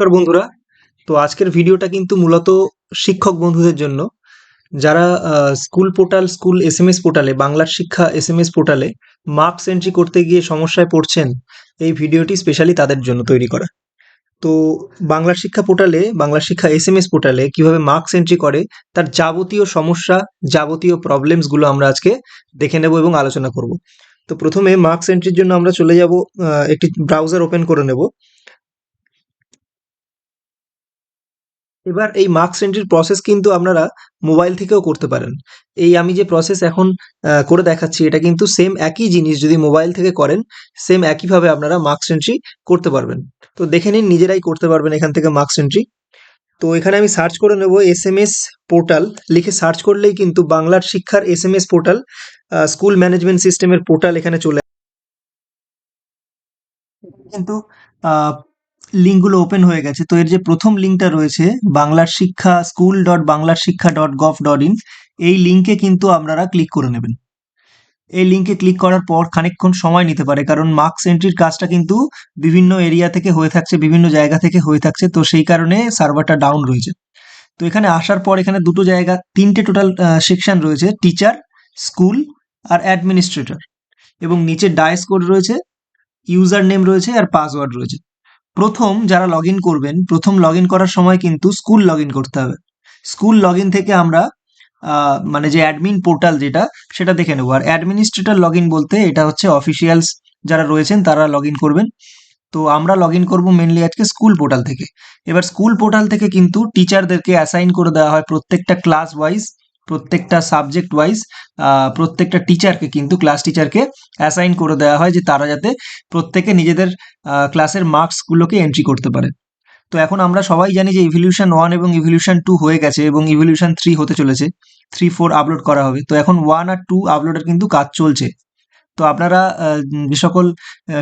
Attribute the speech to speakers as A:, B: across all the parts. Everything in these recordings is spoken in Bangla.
A: নমস্কার বন্ধুরা। তো আজকের ভিডিওটা কিন্তু মূলত শিক্ষক বন্ধুদের জন্য। যারা school portal, school S M S পোর্টালে, বাংলার শিক্ষা এস এম এস পোর্টালে মার্কস এন্ট্রি করতে গিয়ে সমস্যায় পড়ছেন, এই ভিডিওটি স্পেশালি তাদের জন্য তৈরি করা। তো বাংলার শিক্ষা পোর্টালে, বাংলার শিক্ষা এস এম এস পোর্টালে কীভাবে মার্কস এন্ট্রি করে, তার যাবতীয় সমস্যা, যাবতীয় প্রবলেমসগুলো আমরা আজকে দেখে নেব এবং আলোচনা করব। তো প্রথমে মার্কস এন্ট্রির জন্য আমরা চলে যাব একটি ব্রাউজার ওপেন করে নেব। এবার এই মার্কস এন্ট্রির প্রসেস কিন্তু আপনারা মোবাইল থেকেও করতে পারেন। এই আমি যে প্রসেস এখন করে দেখাচ্ছি, এটা কিন্তু সেম একই জিনিস যদি মোবাইল থেকে করেন সেম একইভাবে আপনারা মার্কস এন্ট্রি করতে পারবেন। তো দেখে নিন, নিজেরাই করতে পারবেন এখান থেকে মার্কস এন্ট্রি তো এখানে আমি সার্চ করে নেব এস এম এস পোর্টাল লিখে সার্চ করলেই কিন্তু বাংলার শিক্ষার S M S portal school management সিস্টেমের পোর্টাল এখানে চলে কিন্তু লিঙ্কগুলো ওপেন হয়ে গেছে। তো এর যে প্রথম লিঙ্কটা রয়েছে, বাংলার শিক্ষা স্কুল ডট বাংলার শিক্ষা ডট গভ ডট ইন এই লিঙ্কে কিন্তু আপনারা ক্লিক করে নেবেন। এই লিঙ্কে ক্লিক করার পর খানিকক্ষণ সময় নিতে পারে, কারণ মার্কস এন্ট্রির কাজটা কিন্তু বিভিন্ন এরিয়া থেকে হয়ে থাকছে, বিভিন্ন জায়গা থেকে হয়ে থাকছে, তো সেই কারণে সার্ভারটা ডাউন রয়েছে। তো এখানে আসার পর এখানে দুটো জায়গা, তিনটে টোটাল সেকশন রয়েছে টিচার স্কুল আর অ্যাডমিনিস্ট্রেটর এবং নিচে ডায়েস কোড রয়েছে ইউজার নেম রয়েছে আর পাসওয়ার্ড রয়েছে। প্রথম যারা লগ করবেন, প্রথম লগ করার সময় কিন্তু স্কুল লগ করতে হবে। স্কুল লগ থেকে আমরা মানে যে অ্যাডমিন পোর্টাল যেটা, সেটা দেখে নেব। আর অ্যাডমিনিস্ট্রেটর লগ বলতে এটা হচ্ছে অফিসিয়ালস যারা রয়েছেন, তারা লগ করবেন। তো আমরা লগ ইন করব মেনলি আজকে স্কুল পোর্টাল থেকে। এবার স্কুল পোর্টাল থেকে কিন্তু টিচারদেরকে অ্যাসাইন করে দেওয়া হয় প্রত্যেকটা ক্লাস ওয়াইজ প্রত্যেকটা সাবজেক্ট ওয়াইজ প্রত্যেকটা টিচারকে কিন্তু ক্লাস টিচারকে অ্যাসাইন করে দেওয়া হয় যে তারা যাতে প্রত্যেকে নিজেদের ক্লাসের মার্কসগুলোকে এন্ট্রি করতে পারে। তো এখন আমরা সবাই জানি যে ইভলিউশন ওয়ান এবং ইভলিউশন টু হয়ে গেছে এবং ইভলিউশন থ্রি হতে চলেছে। থ্রি ফোর আপলোড করা হবে। তো এখন ওয়ান আর টু আপলোডের কিন্তু কাজ চলছে। তো আপনারা যে সকল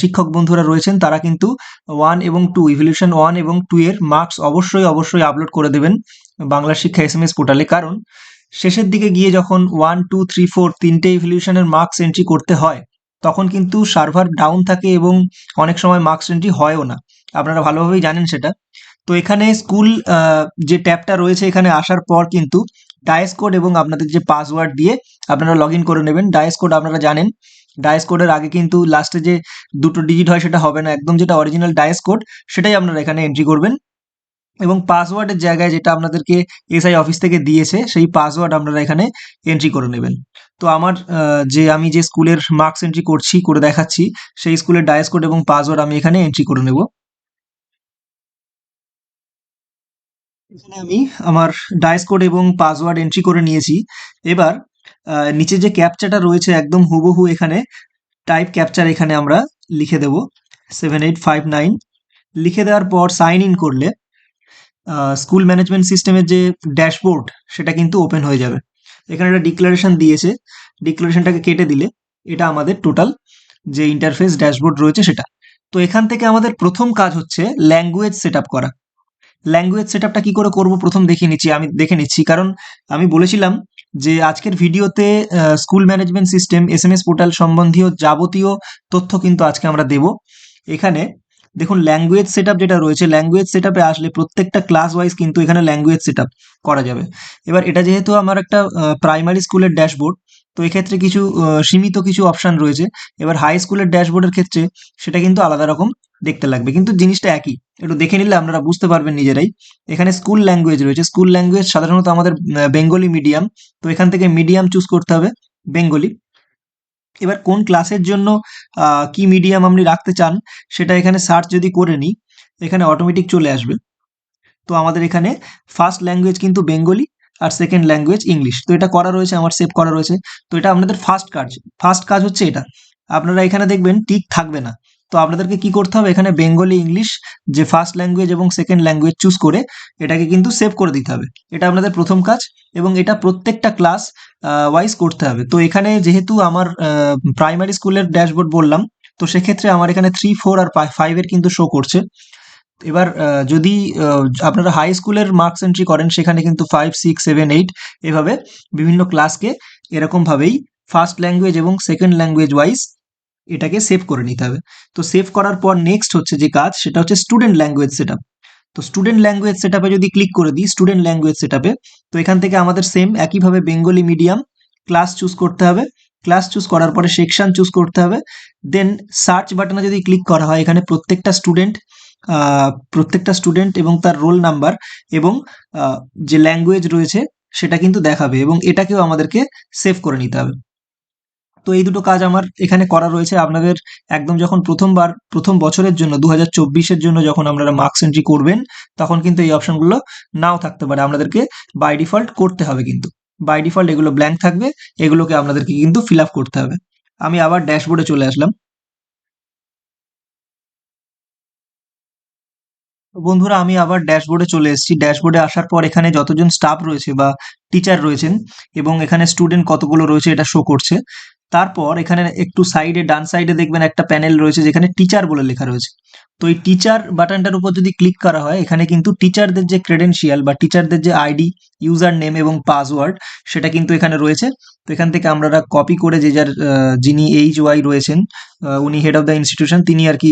A: শিক্ষক বন্ধুরা রয়েছেন, তারা কিন্তু ওয়ান এবং টু ইভলিউশন ওয়ান এবং টু এর মার্কস অবশ্যই অবশ্যই আপলোড করে দেবেন বাংলা শিক্ষা এস এম এস পোর্টালে কারণ শেষের দিকে গিয়ে যখন ওয়ান টু থ্রি ফোর তিনটে ইভলিউশনের মার্কস এন্ট্রি করতে হয়, তখন কিন্তু সার্ভার ডাউন থাকে এবং অনেক সময় মার্কস এন্ট্রি হয়ও না। আপনারা ভালোভাবেই জানেন সেটা। তো এখানে স্কুল যে ট্যাবটা রয়েছে এখানে আসার পর কিন্তু ডায়েস কোড এবং আপনাদের যে পাসওয়ার্ড দিয়ে আপনারা লগ ইন করে নেবেন। ডায়েস কোড আপনারা জানেন ডায়েস কোডের আগে কিন্তু লাস্টে যে দুটো ডিজিট হয় সেটা হবে না। একদম যেটা অরিজিনাল ডায়েস কোড সেটাই আপনারা এখানে এন্ট্রি করবেন। এবং পাসওয়ার্ডের জায়গায় যেটা আপনাদেরকে এসআই অফিস থেকে দিয়েছে, সেই পাসওয়ার্ড আপনারা এখানে এন্ট্রি করে নেবেন। তো আমার যে আমি যে স্কুলের মার্কস এন্ট্রি করছি, করে দেখাচ্ছি, সেই স্কুলের ডায়েস কোড এবং পাসওয়ার্ড আমি এখানে এন্ট্রি করে নেব। এখানে আমি আমার ডায়েস কোড এবং পাসওয়ার্ড এন্ট্রি করে নিয়েছি। এবার নিচে যে ক্যাপচাটা রয়েছে একদম হুবহু এখানে টাইপ ক্যাপচার এখানে আমরা লিখে দেব। সেভেন এইট ফাইভ নাইন লিখে দেওয়ার পর সাইন ইন করলে স্কুল ম্যানেজমেন্ট সিস্টেমের যে ড্যাশবোর্ড সেটা কিন্তু ওপেন হয়ে যাবে। এখানে একটা ডিক্লারেশন দিয়েছে। ডিক্লারেশনটাকে কেটে দিলে এটা আমাদের টোটাল যে ইন্টারফেস ড্যাশবোর্ড রয়েছে সেটা। তো এখান থেকে আমাদের প্রথম কাজ হচ্ছে ল্যাঙ্গুয়েজ সেট করা। ল্যাঙ্গুয়েজ সেট কি করে করব? প্রথম দেখে নিচ্ছি, আমি দেখে নিচ্ছি। কারণ আমি বলেছিলাম যে আজকের ভিডিওতে school management system S M S portal সম্বন্ধীয় যাবতীয় তথ্য কিন্তু আজকে আমরা দেব। এখানে দেখুন ল্যাঙ্গুয়েজ সেট যেটা রয়েছে ল্যাঙ্গুয়েজ সেট আসলে প্রত্যেকটা ক্লাস ওয়াইজ কিন্তু এখানে ল্যাঙ্গুয়েজ সেট করা যাবে। এবার এটা যেহেতু আমার একটা প্রাইমারি স্কুলের ড্যাশবোর্ড তো এক্ষেত্রে কিছু সীমিত কিছু অপশন রয়েছে। এবার হাই স্কুলের ড্যাশবোর্ডের ক্ষেত্রে সেটা কিন্তু আলাদা রকম দেখতে লাগবে। কিন্তু জিনিসটা একই, একটু দেখে নিলে আপনারা বুঝতে পারবেন নিজেরাই। এখানে স্কুল ল্যাঙ্গুয়েজ রয়েছে। স্কুল ল্যাঙ্গুয়েজ সাধারণত আমাদের বেঙ্গলি মিডিয়াম তো এখান থেকে মিডিয়াম চুজ করতে হবে বেঙ্গলি এবার কোন ক্লাসের জন্য কি মিডিয়াম আপনি রাখতে চান, সেটা এখানে সার্চ যদি করে নিই, এখানে অটোমেটিক চলে আসবে। তো আমাদের এখানে ফার্স্ট ল্যাঙ্গুয়েজ কিন্তু বেঙ্গলি আর সেকেন্ড ল্যাঙ্গুয়েজ ইংলিশ তো এটা করা রয়েছে, আমার সেভ করা রয়েছে। তো এটা আপনাদের ফার্স্ট কাজ। ফার্স্ট কাজ হচ্ছে এটা। আপনারা এখানে দেখবেন টিক থাকবে না। তো আপনাদেরকে কি করতে হবে? এখানে বেঙ্গলি ইংলিশ যে ফার্স্ট ল্যাঙ্গুয়েজ এবং সেকেন্ড ল্যাঙ্গুয়েজ চুজ করে এটাকে কিন্তু সেভ করে দিতে হবে। এটা আপনাদের প্রথম কাজ এবং এটা প্রত্যেকটা ক্লাস ওয়াইজ করতে হবে। তো এখানে যেহেতু আমার প্রাইমারি স্কুলের ড্যাশবোর্ড বললাম, তো সেক্ষেত্রে আমার এখানে থ্রি ফোর আর ফাইভের কিন্তু শো করছে। এবার যদি আপনারা হাই স্কুলের মার্কস এন্ট্রি করেন, সেখানে কিন্তু ফাইভ সিক্স সেভেন এইট এভাবে বিভিন্ন ক্লাসকে এরকমভাবেই ফার্স্ট ল্যাঙ্গুয়েজ এবং সেকেন্ড ল্যাঙ্গুয়েজ ওয়াইজ এটাকে সেভ করে নিতে হবে। তো সেভ করার পর নেক্সট হচ্ছে যে কাজ, সেটা হচ্ছে স্টুডেন্ট ল্যাঙ্গুয়েজ সেট তো স্টুডেন্ট ল্যাঙ্গুয়েজ সেটআপে যদি ক্লিক করে দিই স্টুডেন্ট ল্যাঙ্গুয়েজ সেটআপে তো এখান থেকে আমাদের সেম একইভাবে বেঙ্গলি মিডিয়াম ক্লাস চুজ করতে হবে। ক্লাস চুজ করার পরে সেকশন চুজ করতে হবে। দেন সার্চ বাটনে যদি ক্লিক করা হয়, এখানে প্রত্যেকটা স্টুডেন্ট প্রত্যেকটা স্টুডেন্ট এবং তার রোল নাম্বার এবং যে ল্যাঙ্গুয়েজ রয়েছে, সেটা কিন্তু দেখাবে এবং এটাকেও আমাদেরকে সেভ করে নিতে হবে। তো এই দুটো কাজ আমার এখানে করা রয়েছে। আপনাদের একদম যখন প্রথমবার, প্রথম বছরের জন্য দু হাজার জন্য যখন আপনারা মার্কস এন্ট্রি করবেন, তখন কিন্তু এই অপশনগুলো নাও থাকতে পারে। আপনাদেরকে বাই ডিফল্ট করতে হবে কিন্তু। বাই ডিফল্ট এগুলো ব্ল্যাঙ্ক থাকবে, এগুলোকে আপনাদেরকে কিন্তু ফিল করতে হবে। আমি আবার ড্যাশবোর্ডে চলে আসলাম। বন্ধুরা, আমি আবার ড্যাশবোর্ডে চলে এসেছি। ড্যাশবোর্ডে আসার পর এখানে যতজন স্টাফ রয়েছে বা টিচার রয়েছেন এবং এখানে স্টুডেন্ট কতগুলো রয়েছে এটা শো করছে। তারপর এখানে একটু সাইডে ডান সাইডে দেখবেন একটা প্যানেল রয়েছে যেখানে টিচার বলে লেখা রয়েছে। তো এই টিচার বাটনটার উপর যদি ক্লিক করা হয়, এখানে কিন্তু টিচারদের যে ক্রেডেন্সিয়াল বা টিচারদের যে আইডি ইউজার নেম এবং পাসওয়ার্ড সেটা কিন্তু এখানে রয়েছে। তো এখান থেকে আমরা কপি করে যে যার যিনি এইচ ওয়াই রয়েছেন উনি হেড অফ দ্য ইনস্টিটিউশন তিনি আর কি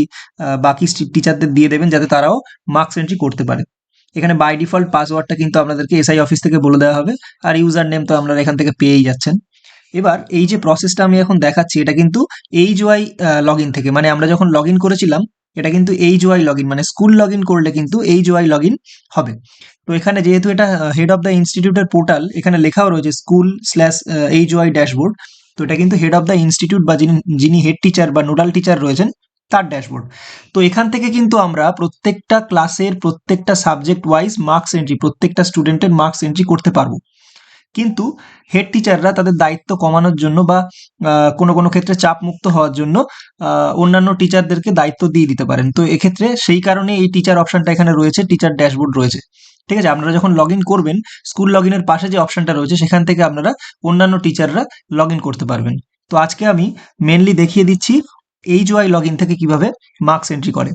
A: বাকি টিচারদের দিয়ে দেবেন যাতে তারাও মার্কস এন্ট্রি করতে পারে। এখানে বাই ডিফল্ট পাসওয়ার্ডটা কিন্তু আপনাদেরকে এসআই অফিস থেকে বলে দেওয়া হবে, আর ইউজার নেম তো আপনারা এখান থেকে পেয়েই যাচ্ছেন। এবার এই যে প্রসেসটা আমি এখন দেখাচ্ছি, এটা কিন্তু এইচ ওয়াই লগ থেকে। মানে আমরা যখন লগ করেছিলাম, এটা কিন্তু এইচ ওয়াই লগ মানে স্কুল লগ করলে কিন্তু এইচ ওয়াই লগ হবে। তো এখানে যেহেতু এটা হেড অফ দ্য ইনস্টিটিউটের পোর্টাল এখানে লেখাও রয়েছে school slash H Y dashboard তো এটা কিন্তু হেড অফ দ্য ইনস্টিটিউট বা যিনি যিনি হেড টিচার বা নোডাল টিচার রয়েছেন, তার ড্যাশবোর্ড তো এখান থেকে কিন্তু আমরা প্রত্যেকটা ক্লাসের প্রত্যেকটা সাবজেক্ট ওয়াইজ মার্কস এন্ট্রি প্রত্যেকটা স্টুডেন্টের মার্কস এন্ট্রি করতে পারব। কিন্তু হেড টিচাররা তাদের দায়িত্ব কমানোর জন্য বা কোনো কোনো ক্ষেত্রে চাপ মুক্ত হওয়ার জন্য অন্যান্য টিচারদেরকে দায়িত্ব দিয়ে দিতে পারেন। তো এক্ষেত্রে সেই কারণে এই টিচার অপশনটা এখানে রয়েছে টিচার ড্যাশবোর্ড রয়েছে। ঠিক আছে? আপনারা যখন লগ করবেন স্কুল লগ ইনের পাশে যে অপশনটা রয়েছে, সেখান থেকে আপনারা অন্যান্য টিচাররা লগ করতে পারবেন। তো আজকে আমি মেনলি দেখিয়ে দিচ্ছি এইচ ওয়াই লগ থেকে কীভাবে মার্কস এন্ট্রি করে।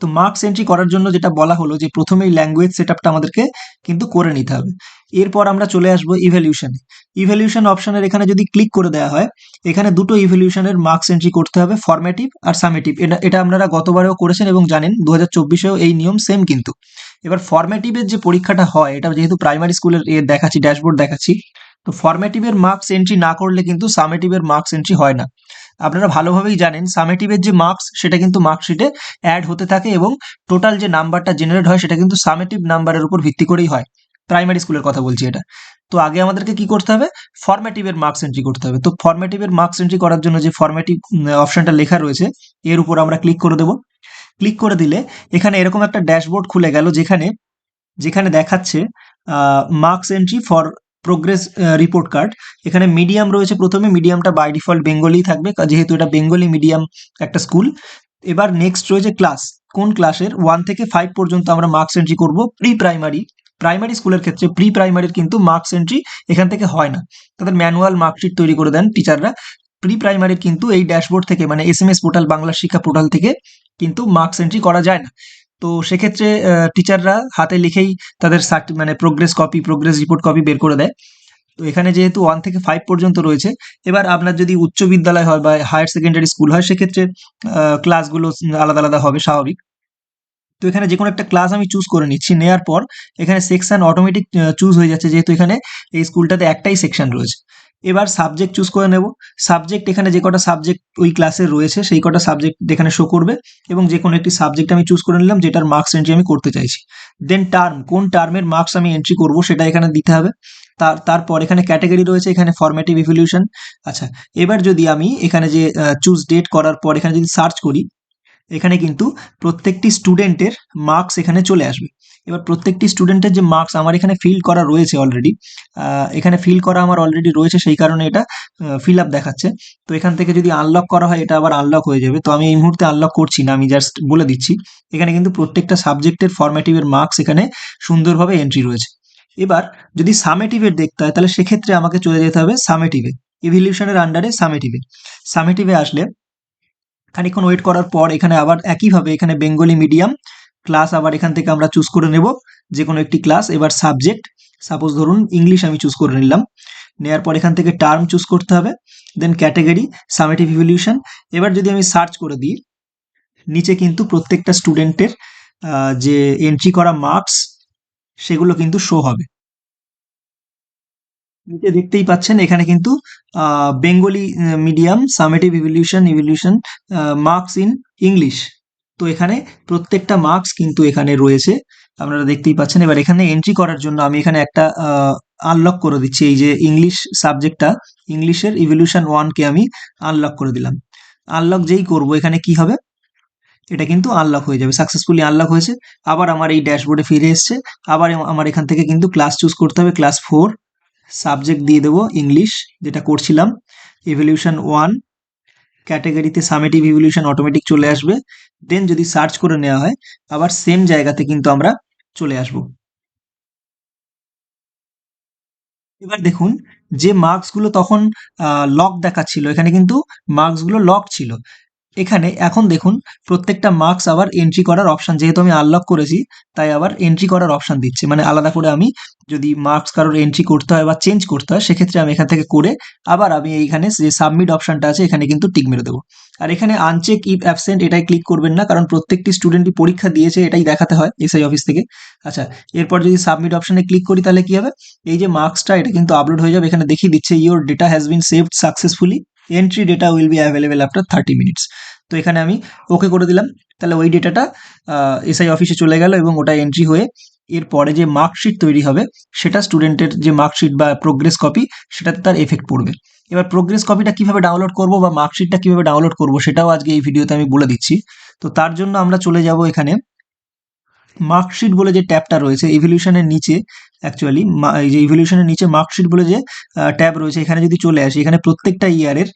A: তো মার্কস এন্ট্রি করার জন্য যেটা বলা হলো যে প্রথমেই ল্যাঙ্গুয়েজ সেট আমাদেরকে কিন্তু করে নিতে হবে। এরপর আমরা চলে আসব ইভ্যালিউশনে ইভ্যালিউশন অপশনের এখানে যদি ক্লিক করে দেওয়া হয়, এখানে দুটো ইভ্যালিউশনের মার্কস এন্ট্রি করতে হবে ফরম্যাটিভ আর সামেটিভ এটা এটা আপনারা গতবারেও করেছেন এবং জানেন দু হাজার এই নিয়ম সেম কিন্তু। এবার ফরম্যাটিভের যে পরীক্ষাটা হয়, এটা যেহেতু প্রাইমারি স্কুলের এ দেখাচ্ছি ড্যাশবোর্ড দেখাচ্ছি, তো ফরম্যাটিভের মার্কস এন্ট্রি না করলে কিন্তু সামেটিভের মার্কস এন্ট্রি হয় না। আপনারা ভালোভাবেই জানেন সামেটিভের যে মার্কস সেটা কিন্তু মার্কশিটে অ্যাড হতে থাকে এবং টোটাল যে নাম্বারটা জেনারেট হয়, সেটা কিন্তু সামেটিভ নাম্বারের উপর ভিত্তি করেই হয়। প্রাইমারি স্কুলের কথা বলছি এটা। তো আগে আমাদেরকে কি করতে হবে? ফরম্যাটিভের মার্কস এন্ট্রি করতে হবে। তো ফরম্যাটিভের মার্কস এন্ট্রি করার জন্য যে ফরম্যাটিভ অপশনটা লেখা রয়েছে, এর উপর আমরা ক্লিক করে দেবো। ক্লিক করে দিলে এখানে এরকম একটা ড্যাশবোর্ড খুলে গেল যেখানে যেখানে দেখাচ্ছে marks entry for progress report card এখানে মিডিয়াম রয়েছে প্রথমে মিডিয়ামটা বাই ডিফল্ট বেঙ্গলি থাকবে যেহেতু এটা বেঙ্গলি মিডিয়াম একটা স্কুল এবার নেক্সট রয়েছে ক্লাস কোন ক্লাসের ওয়ান থেকে ফাইভ পর্যন্ত আমরা মার্কস এন্ট্রি করব প্রি প্রাইমারি প্রাইমারি স্কুলের ক্ষেত্রে প্রি প্রাইমারির কিন্তু মার্কস এন্ট্রি এখান থেকে হয় না। তাদের ম্যানুয়াল মার্কশিট তৈরি করে দেন টিচাররা প্রি প্রাইমারির কিন্তু এই ড্যাশবোর্ড থেকে মানে S M S portal Bangla Shiksha portal থেকে কিন্তু মার্কস এন্ট্রি করা যায় না। তো সেক্ষেত্রে টিচাররা হাতে লিখেই তাদের মানে progress copy progress report copy বের করে দেয়। তো এখানে যেহেতু ওয়ান থেকে ফাইভ পর্যন্ত রয়েছে, এবার আপনার যদি উচ্চ বিদ্যালয় হয় বা হায়ার সেকেন্ডারি স্কুল হয়, সেক্ষেত্রে ক্লাসগুলো আলাদা আলাদা হবে, স্বাভাবিক। তো এখানে যে কোনো একটা ক্লাস আমি চুজ করে নিচ্ছি। নেওয়ার পর এখানে সেকশন অটোমেটিক চুজ হয়ে যাচ্ছে, যেহেতু এখানে এই স্কুলটাতে একটাই সেকশন রয়েছে। এবার সাবজেক্ট চুজ করে নেব। সাবজেক্ট এখানে যে কটা সাবজেক্ট ওই ক্লাসে রয়েছে, সেই কটা সাবজেক্ট এখানে শো করবে এবং যে কোনো একটি সাবজেক্ট আমি চুজ করে নিলাম, যেটার মার্কস এন্ট্রি আমি করতে চাইছি। দেন টার্ম কোন টার্মের মার্কস আমি এন্ট্রি করব সেটা এখানে দিতে হবে। তার, তারপর এখানে ক্যাটাগরি রয়েছে, এখানে ফরম্যাটিভ ইভলিউশন আচ্ছা এবার যদি আমি এখানে যে চুজ ডেট করার পর এখানে যদি সার্চ করি, এখানে কিন্তু প্রত্যেকটি স্টুডেন্টের মার্কস এখানে চলে আসবে। এবার প্রত্যেকটি স্টুডেন্টের যে মার্কস আমার এখানে ফিল করা রয়েছে অলরেডি এখানে ফিল করা আমার অলরেডি রয়েছে, সেই কারণে এটা ফিল আপ দেখাচ্ছে। তো এখান থেকে যদি আনলক করা হয়, এটা আবার আনলক হয়ে যাবে। তো আমি এই মুহূর্তে আনলক করছি না, আমি জাস্ট বলে দিচ্ছি। এখানে কিন্তু প্রত্যেকটা সাবজেক্টের ফরম্যাটিভের মার্কস এখানে সুন্দরভাবে এন্ট্রি রয়েছে। এবার যদি সামেটিভের দেখতে হয়, তাহলে সেক্ষেত্রে আমাকে চলে যেতে হবে সামেটিভে ইভলিউশনের আন্ডারে সামেটিভে সামেটিভে আসলে খানিকক্ষণ ওয়েট করার পর এখানে আবার একইভাবে এখানে বেঙ্গলি মিডিয়াম ক্লাস আবার এখান থেকে আমরা চুজ করে নেব যে কোনো একটি ক্লাস এবার সাবজেক্ট সাপোজ ধরুন ইংলিশ আমি চুজ করে নিলাম। নেওয়ার পর এখান থেকে টার্ম চুজ করতে হবে। দেন ক্যাটাগরি সামেটিভ ইভলিউশন এবার যদি আমি সার্চ করে দিই, নিচে কিন্তু প্রত্যেকটা স্টুডেন্টের যে এন্ট্রি করা মার্কস সেগুলো কিন্তু শো হবে। নিচে দেখতেই পাচ্ছেন, এখানে কিন্তু Bengali medium summative evolution evolution marks in English তো এখানে প্রত্যেকটা মার্কস কিন্তু এখানে রয়েছে। আপনারা দেখতেই পাচ্ছেন। এবার এখানে এন্ট্রি করার জন্য আমি এখানে একটা আনলক করে দিচ্ছি। এই যে ইংলিশ সাবজেক্টটা ইংলিশের ইভলিউশন ওয়ানকে আমি আনলক করে দিলাম। আনলক যেই করব, এখানে কি হবে? এটা কিন্তু আনলক হয়ে যাবে। সাকসেসফুলি আনলক হয়েছে। আবার আমার এই ড্যাশবোর্ডে ফিরে এসছে। আবার আমার এখান থেকে কিন্তু ক্লাস চুজ করতে হবে। ক্লাস ফোর সাবজেক্ট দিয়ে দেবো ইংলিশ যেটা করছিলাম। ইভলিউশন ওয়ান ক্যাটাগরিতে সামেটিভ ইভলিউশন অটোমেটিক চলে আসবে। দেন যদি সার্চ করে নেওয়া হয়, আবার সেম জায়গাতে কিন্তু আমরা চলে আসব। এবার দেখুন, যে মার্কসগুলো তখন লক দেখাচ্ছিল, এখানে কিন্তু মার্কসগুলো লক ছিল। এখানে এখন দেখুন, প্রত্যেকটা মার্কস আবার এন্ট্রি করার অপশন যেহেতু আমি আনলক করেছি, তাই আবার এন্ট্রি করার অপশন দিচ্ছে। মানে আলাদা করে আমি যদি মার্কস কারোর এন্ট্রি করতে হয় বা চেঞ্জ করতে হয়, সেক্ষেত্রে আমি এখান থেকে করে আবার আমি এইখানে যে সাবমিট অপশনটা আছে, এখানে কিন্তু টিক মেরে দেবো। আর এখানে আনচেক ইফ অ্যাবসেন্ট এটাই ক্লিক করবেন না, কারণ প্রত্যেকটি স্টুডেন্টই পরীক্ষা দিয়েছে, এটাই দেখাতে হয় এসআই অফিস থেকে। আচ্ছা এরপর যদি সাবমিট অপশনে ক্লিক করি, তাহলে কি হবে? এই যে মার্কসটা এটা কিন্তু আপলোড হয়ে যাবে। এখানে দেখিয়ে দিচ্ছে your data has been saved successfully entry data will be available after thirty minutes তো এখানে আমি ওকে করে দিলাম। তাহলে ওই ডেটাটা এসআই অফিসে চলে গেল এবং ওটা এন্ট্রি হয়ে এরপরে যে মার্কশিট তৈরি হবে, সেটা স্টুডেন্টের যে মার্কশিট বা প্রোগ্রেস কপি সেটাতে তার এফেক্ট পড়বে। এবার প্রোগ্রেস কপিটা কীভাবে ডাউনলোড করব বা মার্কশিটটা কীভাবে ডাউনলোড করব, সেটাও আজকে এই ভিডিওতে আমি বলে দিচ্ছি। তো তার জন্য আমরা চলে যাব এখানে। মার্কশিট বলে যে ট্যাবটা রয়েছে ইভলিউশনের নিচে অ্যাকচুয়ালি এই যে ইভলিউশনের নিচে মার্কশিট বলে যে ট্যাব রয়েছে, এখানে যদি চলে আসি, এখানে প্রত্যেকটা ইয়ারের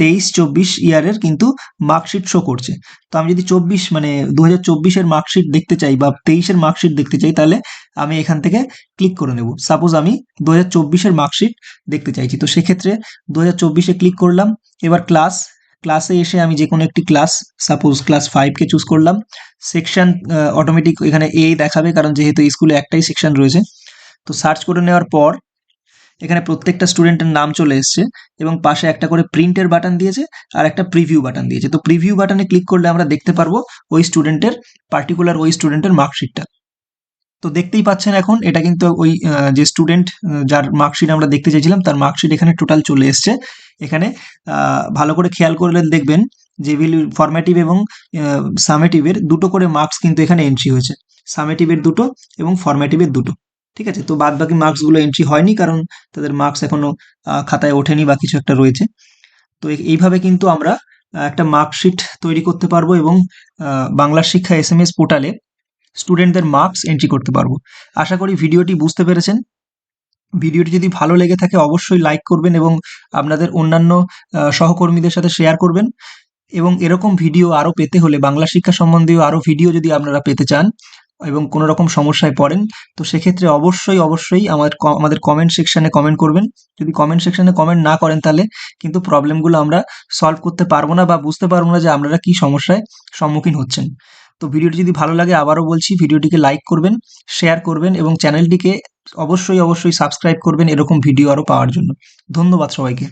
A: তেইশ, চব্বিশ ইয়ারের কিন্তু মার্কশিট শো করছে। তো আমি যদি চব্বিশ মানে দু হাজার চব্বিশের মার্কশিট দেখতে চাই বা তেইশের মার্কশিট দেখতে চাই, তাহলে আমি এখান থেকে ক্লিক করে নেব। সাপোজ আমি দু হাজার চব্বিশের মার্কশিট দেখতে চাইছি, তো সেক্ষেত্রে দু হাজার চব্বিশে ক্লিক করলাম, এবার ক্লাস ক্লাসে এসে আমি যে কোনো একটি ক্লাস সাপোজ ক্লাস ফাইভকে চুজ করলাম সেকশন অটোমেটিক এখানে এ দেখাবে, কারণ যেহেতু স্কুলে একটাই সেকশন রয়েছে। তো সার্চ করে নেওয়ার পর, এখানে প্রত্যেকটা স্টুডেন্টের নাম চলে এসছে এবং পাশে একটা করে প্রিন্টের বাটন দিয়েছে আর একটা প্রিভিউ বাটন দিয়েছে। তো প্রিভিউ বাটনে ক্লিক করলে আমরা দেখতে পারব ওই স্টুডেন্টের পার্টিকুলার ওই স্টুডেন্টের মার্কশিটটা তো দেখতেই পাচ্ছেন এখন, এটা কিন্তু ওই যে স্টুডেন্ট যার মার্কশিট আমরা দেখতে চাইছিলাম তার মার্কশিট এখানে টোটাল চলে এসছে। এখানে ভালো করে খেয়াল করলে দেখবেন যে ফরম্যাটিভ এবং সামেটিভের দুটো করে মার্কস কিন্তু এখানে এন্ট্রি হয়েছে। সামেটিভের দুটো এবং ফরম্যাটিভের দুটো। ঠিক আছে? তো বাদ বাকি মার্কসগুলো এন্ট্রি হয়নি কারণ তাদের মার্কস এখনও খাতায় ওঠেনি বা কিছু একটা রয়েছে। তো এইভাবে কিন্তু আমরা একটা মার্কশিট তৈরি করতে পারব এবং বাংলা শিক্ষা এস এম এস পোর্টালে স্টুডেন্টদের মার্কস এন্ট্রি করতে পারব। আশা করি ভিডিওটি বুঝতে পেরেছেন। ভিডিওটি যদি ভালো লেগে থাকে, অবশ্যই লাইক করবেন এবং আপনাদের অন্যান্য সহকর্মীদের সাথে শেয়ার করবেন। এবং এরকম ভিডিও আরও পেতে হলে বাংলা শিক্ষা সম্বন্ধীয় আরও ভিডিও যদি আপনারা পেতে চান এবং কোনো রকম সমস্যায় পড়েন, তো সেক্ষেত্রে অবশ্যই অবশ্যই আমাদের আমাদের কমেন্ট সেকশানে কমেন্ট করবেন। যদি কমেন্ট সেকশানে কমেন্ট না করেন তাহলে কিন্তু প্রবলেমগুলো আমরা সলভ করতে পারব না বা বুঝতে পারব না যে আপনারা কি সমস্যায় সম্মুখীন হচ্ছেন। তো ভিডিওটি যদি ভালো লাগে আবারও বলছি, ভিডিওটিকে লাইক করবেন শেয়ার করবেন এবং চ্যানেলটিকে অবশ্যই অবশ্যই সাবস্ক্রাইব করবেন এরকম ভিডিও আরও পাওয়ার জন্য। ধন্যবাদ সবাইকে।